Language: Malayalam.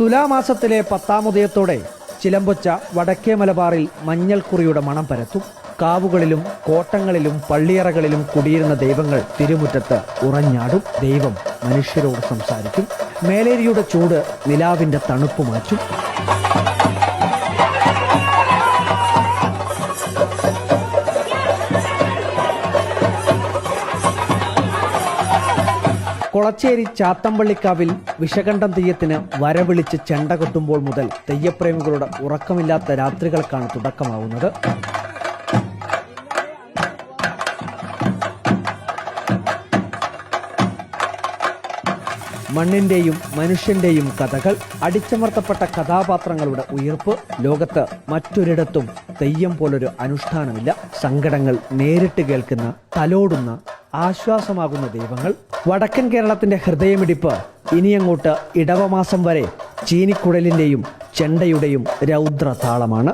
തുലാമാസത്തിലെ പത്താമുദയത്തോടെ ചിലമ്പൊച്ച വടക്കേ മലബാറിൽ മഞ്ഞൾക്കുറിയുടെ മണം പരത്തും. കാവുകളിലും കോട്ടങ്ങളിലും പള്ളിയറകളിലും കുടിയിരുന്ന ദൈവങ്ങൾ തിരുമുറ്റത്ത് ഉറഞ്ഞാടും. ദൈവം മനുഷ്യരോട് സംസാരിക്കും. മേലേരിയുടെ ചൂട് നിലാവിന്റെ തണുപ്പ് മാറ്റും. കൊളച്ചേരി ചാത്തമ്പള്ളിക്കാവിൽ വിഷകണ്ഠം തെയ്യത്തിന് വരവിളിച്ച് ചെണ്ട കൊട്ടുമ്പോൾ മുതൽ തെയ്യപ്രേമികളുടെ ഉറക്കമില്ലാത്ത രാത്രികൾക്കാണ് തുടക്കമാവുന്നത്. മണ്ണിന്റെയും മനുഷ്യന്റെയും കഥകൾ അടിച്ചമർത്തപ്പെട്ട കഥാപാത്രങ്ങളുടെ ഉയർപ്പ് ലോകത്ത് മറ്റൊരിടത്തും തെയ്യം പോലൊരു അനുഷ്ഠാനമില്ല. സങ്കടങ്ങൾ നേരിട്ട് കേൾക്കുന്ന തലോടുന്ന ആശ്വാസമാകുന്ന ദൈവങ്ങൾ. വടക്കൻ കേരളത്തിന്റെ ഹൃദയമിടിപ്പ് ഇനിയങ്ങോട്ട് ഇടവമാസം വരെ ചീനിക്കുഴലിന്റെയും ചെണ്ടയുടെയും രൗദ്ര താളമാണ്